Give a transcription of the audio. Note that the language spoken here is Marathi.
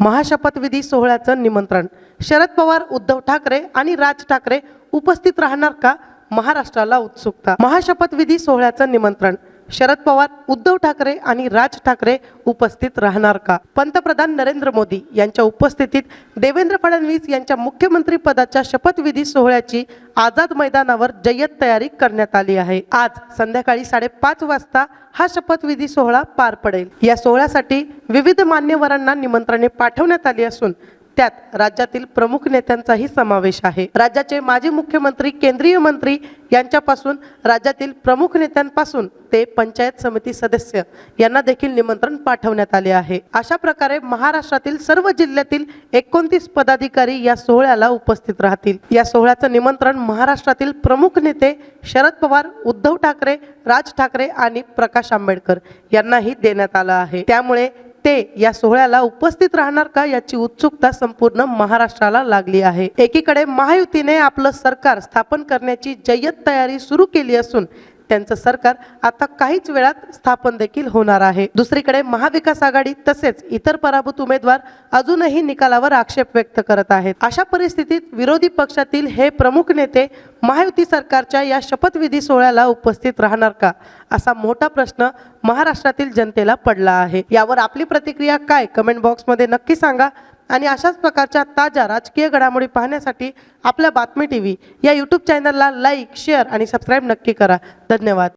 महाशपथविधी सोहळ्याचं निमंत्रण. शरद पवार उद्धव ठाकरे आणि राज ठाकरे उपस्थित राहणार का? महाराष्ट्राला उत्सुकता. महाशपथविधी सोहळ्याचं निमंत्रण. शरद पवार उद्धव ठाकरे आणि राज ठाकरे उपस्थित राहणार का? पंतप्रधान नरेंद्र मोदी यांच्या उपस्थितीत देवेंद्र फडणवीस यांच्या मुख्यमंत्री पदाच्या शपथविधी सोहळ्याची आझाद मैदानावर जय्यत तयारी करण्यात आली आहे. आज संध्याकाळी साडेपाच वाजता हा शपथविधी सोहळा पार पडेल. या सोहळ्यासाठी विविध मान्यवरांना निमंत्रणे पाठवण्यात आली असून त्यात राज्यातील प्रमुख नेत्यांचाही समावेश आहे. राज्याचे माजी मुख्यमंत्री केंद्रीय मंत्री यांच्यापासून राज्यातील प्रमुख नेत्यांपासून ते पंचायत समिती सदस्य यांना देखील निमंत्रण पाठवण्यात आले आहे. अशा प्रकारे महाराष्ट्रातील सर्व जिल्ह्यातील एकोणतीस पदाधिकारी या सोहळ्याला उपस्थित राहतील. या सोहळ्याचं निमंत्रण महाराष्ट्रातील प्रमुख नेते शरद पवार उद्धव ठाकरे राज ठाकरे आणि प्रकाश आंबेडकर यांनाही देण्यात आलं आहे. त्यामुळे ते या सोहळ्याला उपस्थित राहणार का याची उत्सुकता संपूर्ण महाराष्ट्राला लागली आहे. एकीकडे महायुतीने आपलं सरकार स्थापन करण्याची जय्यत तयारी सुरू केली असून त्यांचं सरकार आता काहीच वेळात स्थापन देखील होणार आहे. दुसरीकडे महाविकास आघाडी तसेच इतर पराभूत उमेदवार अजूनही निकालावर आक्षेप व्यक्त करत आहेत. अशा परिस्थितीत विरोधी पक्षातील हे प्रमुख नेते महायुती सरकारच्या या शपथविधी सोहळ्याला उपस्थित राहणार का? असा मोठा प्रश्न महाराष्ट्रातील जनतेला पडला आहे. यावर आपली प्रतिक्रिया काय? कमेंट बॉक्समध्ये नक्की सांगा. आणि अशाच प्रकारच्या ताज्या राजकीय घडामोडी पाहण्यासाठी आपल्या बातमी टी व्ही या यूट्यूब चॅनलला लाईक शेअर आणि सबस्क्राईब नक्की करा. धन्यवाद.